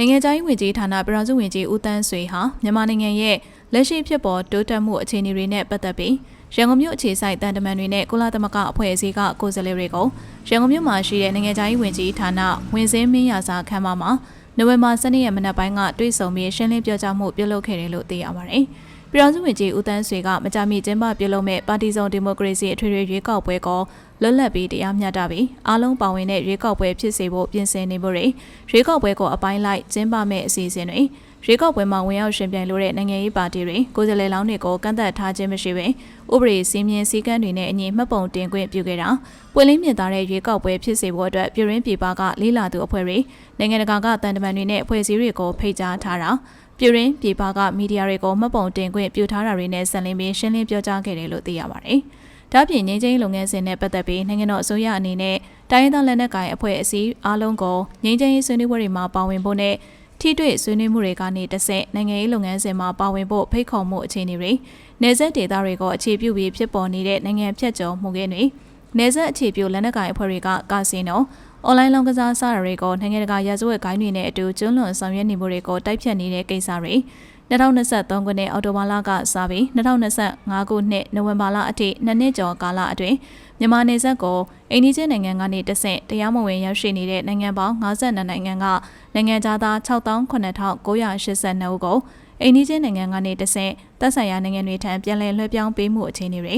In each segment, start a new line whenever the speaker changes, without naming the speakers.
နိုင်ငံခြားရေးဝန်ကြီးဌာနပြည်ထောင်စုဝန်ကြီးဦးတန်းဆွေဟာမြန်မာနိုင်ငံရဲ့လက်ရှိဖြစ်ပေါ်တိုးတက်မှုအခြေအနေတွေနဲ့ပတ်သက်ပြီးရန်ကုန်မြို့အခြေစိုက်တန်တမန်တွေနဲ့ကုလသမဂ္ဂအဖွဲ့အစည်းကကိုယ်စားလှယ်တွေကိုရန်ကုန်မြို့မှာရှိတဲ့နိုင်ငံခြားရေးဝန်ကြီးဌာနဝင်စင်းမင်းရာစာခန်းမမှာနိုဝင်ဘာ12ရက်မနက်ပိုင်းကတွေ့ဆုံပြီးရှင်းလင်းပြောကြားမှုပြုလုပ်ခဲ့တယ်လို့သိရပါတယ်။ ပြည်ထောင်စုဝန်ကြီးဦးတန်းဆွေကမကြမီကျင်းပပြုလုပ်မဲ့ပါတီစုံဒီမိုကရေစီအထွေထွေရွေးကောက်ပွဲကိုလွတ်လပ်ပြီးတရားမျှတပြီးအားလုံးပါဝင်တဲ့ရွေးကောက်ပွဲဖြစ်စေဖို့ပြင်ဆင်နေမှုတွေရွေးကောက်ပွဲကိုအပိုင်းလိုက်ကျင်းပမဲ့အစီအစဉ်တွေ ရွေးကောက်ပွဲမှာဝင်ရောက်ရှင်ပြိုင်လို့တဲ့နိုင်ငံရေးပါတီတွေကိုယ်စားလှယ်လောင်းတွေကိုကန့်သက်ထားခြင်းမရှိဘဲဥပဒေစည်းမျဉ်းစည်းကမ်းတွေနဲ့အညီမှတ်ပုံတင်ခွင့်ပြုခဲ့တာပွင့်လင်းမြင်သာတဲ့ရွေးကောက်ပွဲဖြစ်စေဖို့အတွက်ပြည်ရင်းပြည်ပကလေးလာသူအဖွဲ့တွေနိုင်ငံတကာကတန်တမန်တွေနဲ့အဖွဲ့အစည်းတွေကိုဖိတ်ကြားထားတာပြည်ရင်းပြည်ပကမီဒီယာတွေကိုမှတ်ပုံတင်ခွင့်ပြုထားတာတွေနဲ့ဆက်လင်းပြီးရှင်းလင်းပြောကြားခဲ့တယ်လို့သိရပါတယ်။ဒါ့ပြင်ငင်းချင်းလုပ်ငန်းစဉ်နဲ့ပတ်သက်ပြီးနိုင်ငံတော်အစိုးရအနေနဲ့တိုင်းရင်းသားလက်နက်ကိုင်အဖွဲ့အစည်းအားလုံးကိုငင်းချင်းဆွေးနွေးပွဲတွေမှာပါဝင်ဖို့နဲ့ ထိတွေ့ဆွေးနွေးမှုတွေကနေတဆင့်နိုင်ငံရေးလုပ်ငန်းစဉ်မှာပါဝင်ဖို့ဖိတ်ခေါ်မှုအခြေအနေတွေနေဆက်ဒေသတွေကိုအခြေပြုပြီးဖြစ်ပေါ်နေတဲ့နိုင်ငံဖြတ်ကျော်မှုကင်းတွေနေဆက်အခြေပြုလက်နက်ကိုင်အဖွဲ့တွေကကာစီနိုအွန်လိုင်းလောင်းကစားစတာတွေကိုနိုင်ငံတကာရာဇဝတ်ဂိုင်းတွေနဲ့အတူကျွလွန်ဆောင်ရွက်နေမှုတွေကိုတိုက်ဖြတ်နေတဲ့ကိစ္စတွေ 2023ခုနှစ်အောက်တိုဘာလကစပြီး2025ခုနှစ်နိုဝင်ဘာလအထိနှစ်နှစ်ကျော်ကာလအတွင်းမြန်မာနေဆက်ကိုအိန္ဒိချင်းနိုင်ငံကနေတဆင့်တရားမဝင်ရောက်ရှိနေတဲ့နိုင်ငံပေါင်း52နိုင်ငံကနိုင်ငံသား68982ဦးကိုအိန္ဒိချင်းနိုင်ငံကနေတဆင့်သက်ဆိုင်ရာနိုင်ငံတွေထံပြန်လည်လွှဲပြောင်းပေးမှုအခြေအနေတွေ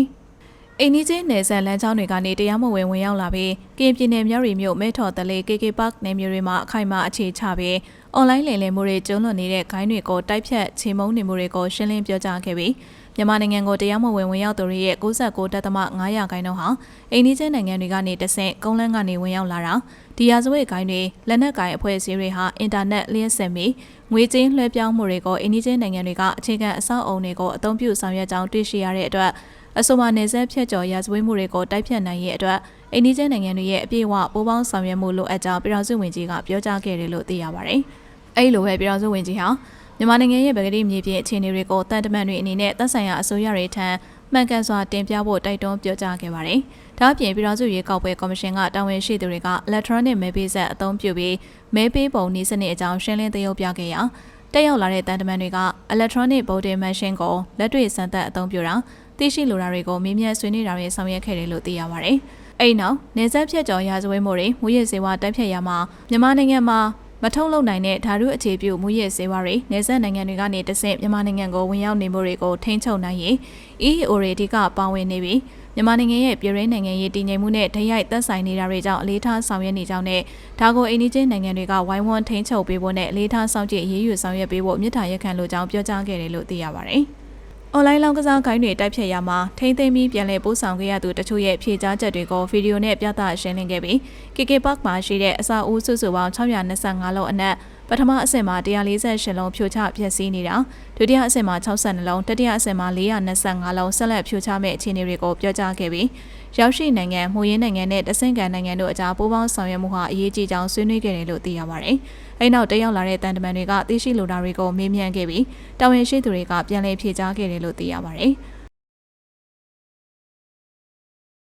အိန္ဒိချင်းနယ်စပ်လမ်းကြောင်းတွေကနေတရားမဝင်ဝင်ရောက်လာပြီးကရင်ပြည်နယ်မြောက်ရီမြို့မဲထော်တလေး KK Park နယ်မြေတွေမှာအခိုင်အမာအခြေချပြီးအွန်လိုင်းလိမ်လည်မှုတွေကျုံးလွန်နေတဲ့ဂိုင်းတွေကိုတိုက်ဖြတ်ချေမှုန်းနေမှုတွေကိုရှင်းလင်းပြောကြားခဲ့ပြီးမြန်မာနိုင်ငံကိုတရားမဝင်ဝင်ရောက်သူတွေရဲ့69.5ရာခိုင်နှုန်းဟာအိန္ဒိချင်းနိုင်ငံတွေကနေတဆင့်ကုန်းလန်းကနေဝင်ရောက်လာတာဒီရာဇဝတ်ဂိုင်းတွေလက်နက်ကိုင်အဖွဲ့အစည်းတွေဟာအင်တာနက်လျှက်ဆက်ပြီးငွေကြေးလွှဲပြောင်းမှုတွေကိုအိန္ဒိချင်းနိုင်ငံတွေကအခြေခံအဆောက်အုံတွေကိုအသုံးပြုဆောင်ရွက်ကြောင်းတွေ့ရှိရတဲ့အတွက် အဆိုပါနေဆက်ဖြတ်ကျော်ရာဇဝတ်မှုတွေကိုတိုက်ဖြတ်နိုင်ရဲ့အတွက်အိန္ဒိချင်းနိုင်ငံတွေရဲ့အပြည့်အဝပူးပေါင်းဆောင်ရွက်မှုလိုအပ်ကြောင်းပြည်ထောင်စုဝန်ကြီးကပြောကြားခဲ့တယ်လို့သိရပါတယ်။အဲဒီလိုပဲပြည်ထောင်စုဝန်ကြီးဟာမြန်မာနိုင်ငံရဲ့ဗကတိမြေပြင်အခြေအနေတွေကိုတန်တမန်တွေအနေနဲ့သက်ဆိုင်ရာအစိုးရတွေထံမှန်ကန်စွာတင်ပြဖို့တိုက်တွန်းပြောကြားခဲ့ပါတယ်။ဒါ့အပြင်ပြည်ထောင်စုရေးကောက်ပွဲကော်မရှင်ကတာဝန်ရှိသူတွေက electronic မဲပေးဆက်အသုံးပြုပြီးမဲပေးပုံနည်းစနစ်အကြောင်းရှင်းလင်းသရုပ်ပြခဲ့ရာတက်ရောက်လာတဲ့တန်တမန်တွေက electronic voting machine ကိုလက်တွေ့စမ်းသပ်အသုံးပြုတာ သိရှိလိုတာတွေကိုမေးမြန်းဆွေးနွေးတာတွေဆောင်ရွက်ခဲ့တယ်လို့သိရပါတယ်။အဲ့နောက်နေဆက်ဖြတ်ကျော်ရာဇဝဲမှုတွေမူရည်စေဝါတိုက်ဖြတ်ရမှာမြန်မာနိုင်ငံမှာမထုတ်လုပ်နိုင်တဲ့ဓာတုအခြေပြုမူရည်စေဝါတွေနေဆက်နိုင်ငံတွေကနေတဆင့်မြန်မာနိုင်ငံကိုဝင်ရောက်နေမှုတွေကိုထိန်းချုပ်နိုင်ရေး EAO တွေအဓိကပါဝင်နေပြီးမြန်မာနိုင်ငံရဲ့ပြည်ရင်းနိုင်ငံရေးတည်ငြိမ်မှုနဲ့ဓာတ်ရိုက်သက်ဆိုင်နေတာတွေကြောင့်အလေးထားဆောင်ရွက်နေကြောင်းနဲ့ဒါကိုအိန္ဒိချင်းနိုင်ငံတွေကဝိုင်းဝန်းထိန်းချုပ်ပေးဖို့နဲ့အလေးထားစောင့်ကြည့်အရေးယူဆောင်ရွက်ပေးဖို့မြစ်တာရက်ခံလိုကြောင်းပြောကြားခဲ့တယ်လို့သိရပါတယ်။ အွန်လိုင်းလောင်းကစားခိုင်းတွေတိုက်ဖြတ်ရမှာထိမ့်သိမ်းပြီးပြန်လည်ပို့ဆောင်ခဲ့ရသူတချို့ရဲ့ဖြေကြားချက်တွေကိုဗီဒီယိုနဲ့ပြသရှင်းလင်းခဲ့ပြီး KK Park မှာရှိတဲ့အစာအိုးစုစုပေါင်း625လုံးအနက် ပထမအဆင့်မှာ148လုံးဖြိုချဖျက်ဆီးနေတာဒုတိယအဆင့်မှာ62လုံးတတိယအဆင့်မှာ425လုံးဆက်လက်ဖြိုချမဲ့အခြေအနေတွေကိုပြောကြားခဲ့ပြီးရောက်ရှိနိုင်ငံမှုရင်းနိုင်ငံနဲ့တဆင့်ကန်နိုင်ငံတို့အကြားပူးပေါင်းဆောင်ရွက်မှုဟာအရေးကြီးကြောင်းဆွေးနွေးခဲ့တယ်လို့သိရပါတယ်။အဲဒီနောက်တက်ရောက်လာတဲ့တန်တမန်တွေကသိရှိလိုတာတွေကိုမေးမြန်းခဲ့ပြီးတာဝန်ရှိသူတွေကပြန်လည်ဖြေကြားခဲ့တယ်လို့သိရပါတယ်။